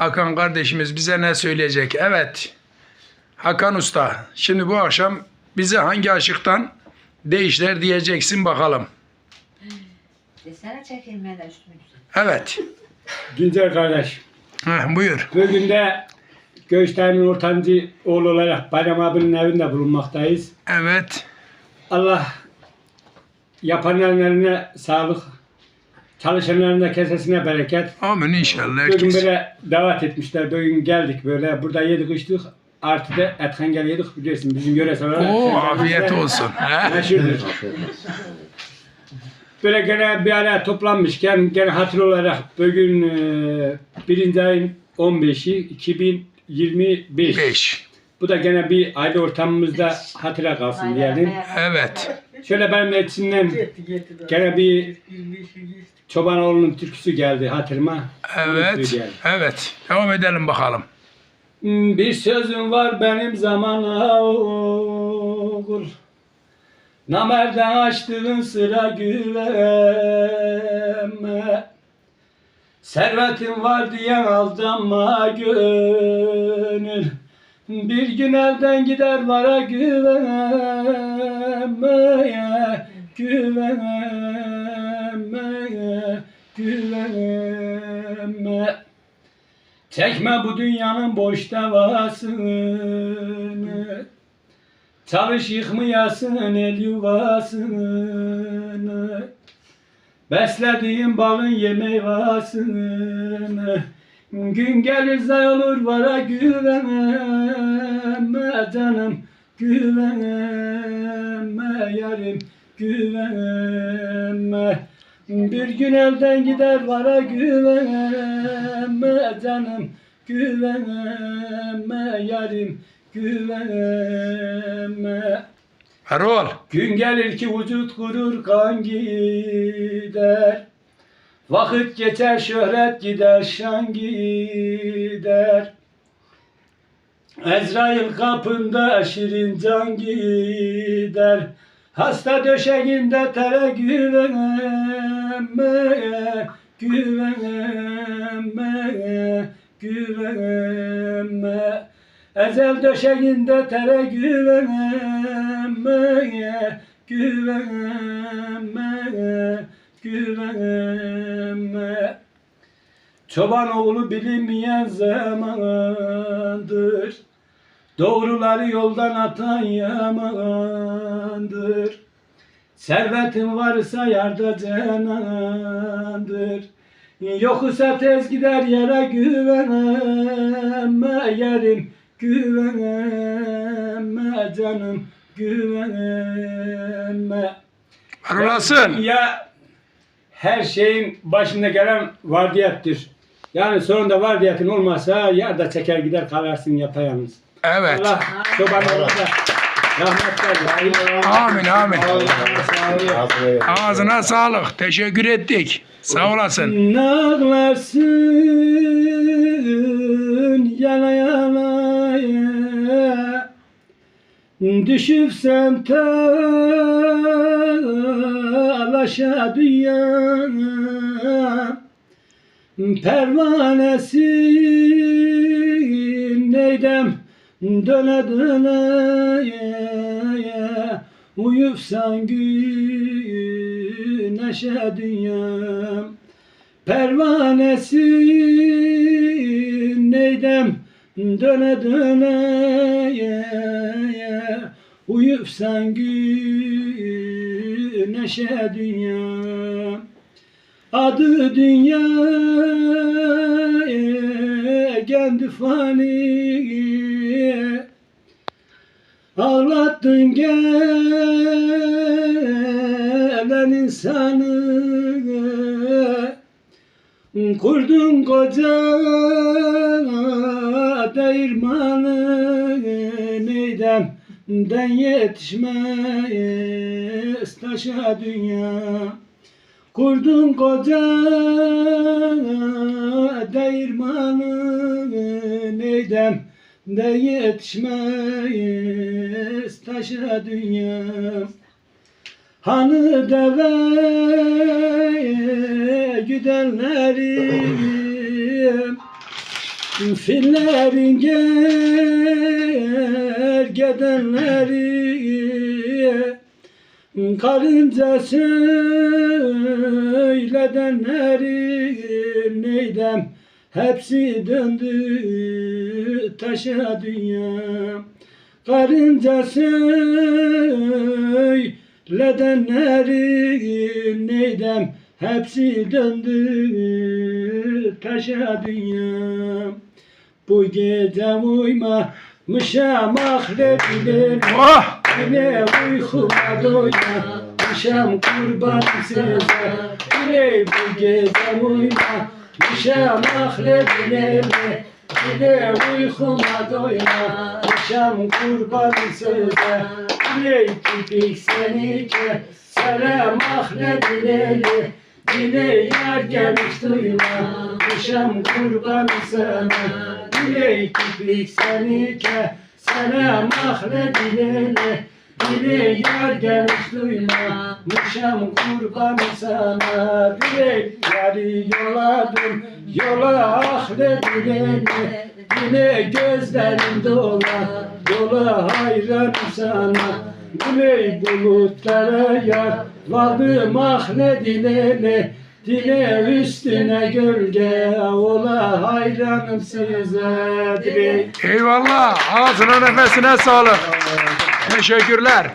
Hakan kardeşimiz bize ne söyleyecek? Evet. Hakan Usta, şimdi bu akşam bize hangi aşıktan değişler diyeceksin bakalım. Desene de üstüme güzel. Evet. Güncer kardeş, Heh, buyur. bugün de Göçler'in ortancı oğlu olarak Bayram abinin evinde bulunmaktayız. Evet. Allah yapanların eline sağlık, çalışanların da kesesine bereket. Amin inşallah. Bugün Herkes. böyle davet etmişler, bugün geldik böyle, burada yedik içtik. Artı da etkengel yedik biliyorsun bizim yöresel olarak. Oo, afiyet olsun. Meşhurdur. Böyle gene bir araya toplanmışken gene hatır olarak bugün e, birinci ayın 15'i 2025. Beş. Bu da gene bir aile ortamımızda hatıra kalsın diyelim. Evet. Şöyle benim de içinden gene bir Çobanoğlu'nun türküsü geldi hatırıma. Evet. Evet. Devam edelim bakalım. Hmm, Bir sözüm var benim zamana oğul Namerden açtığın sıra güvenme Servetin var diyen aldanma gönül Bir gün elden gider vara güvenme Güvenme Güvenme. Çekme bu dünyanın boş davasını. Çalış yıkmayasın el yuvasını? Beslediğin balın ye meyvasını Gün gelir zay olur vara güvenme canım Güvenme yarim güvenme Bir gün elden gider vara güvenme canım Güvenme yarim güvenme Erol. Gün gelir ki vücut kurur kan gider Vakit geçer şöhret gider şan gider. Ezrail kapında şirin can gider. Hasta döşeğinde tere güvenme Güvenme Güvenme. Ezel döşeğinde tere güvenme Güvenme Güvenme Çoban oğlu bilinmeyen zamandır. Doğruları yoldan atan yamandır. Servetin varsa yarda canandır. Yoksa tez gider yere güvenme yerim Güvenme canım güvenme Erolasın. Ya her şeyin başında gelen vardiyettir. Yani sonunda vardiyetin olmazsa yarda çeker gider kalarsın yapayalnız. Evet. Allah çobanlarımıza rahmet versin. Amin amin. Ağzına sağlık. Teşekkür ettik. Sağ olasın. Nağlarsın yana yana Düşüpsen talaşa dünya Pervanesin neydem döne döne Uyupsan güneşe dünya Pervanesin neydem döne döne Uyupsan güneşe dünya Adı dünya. Kendi fani. Ağlattın gelen insanı. Kurdun koca değirmanı. Neydem den yetişmez taşa dünya. Kurdun koca değirmanı neydem de yetişmez taşa dünya. Hanı deve güdenlerim Fillerin gergedenleri Karınca söyledenleri neydem? Hepsi döndü taşa dünya. Karınca söyledenleri neydem? Hepsi döndü taşa dünya Bu gece uyumamışam ahretine Oh! Yine uykuma doymamışam kurban size Yine bu gece uyumamışam ahretine Yine uykuma doymamışam kurban size Yine tipik seni ke selam ahretine Yine yar gelmiş duymamışam kurban sana. Yine tipik seni ke selam ahretine Yine yar gelmiş duymamışam kurban sana. Yine yarı yoladım yola ahretine Yine gözlerim dola dola hayran sana Güney bulutlara yar vardım ahredine Dile üstüne gölge ola hayranım size Eyvallah. Ağzına nefesine sağlık. Teşekkürler.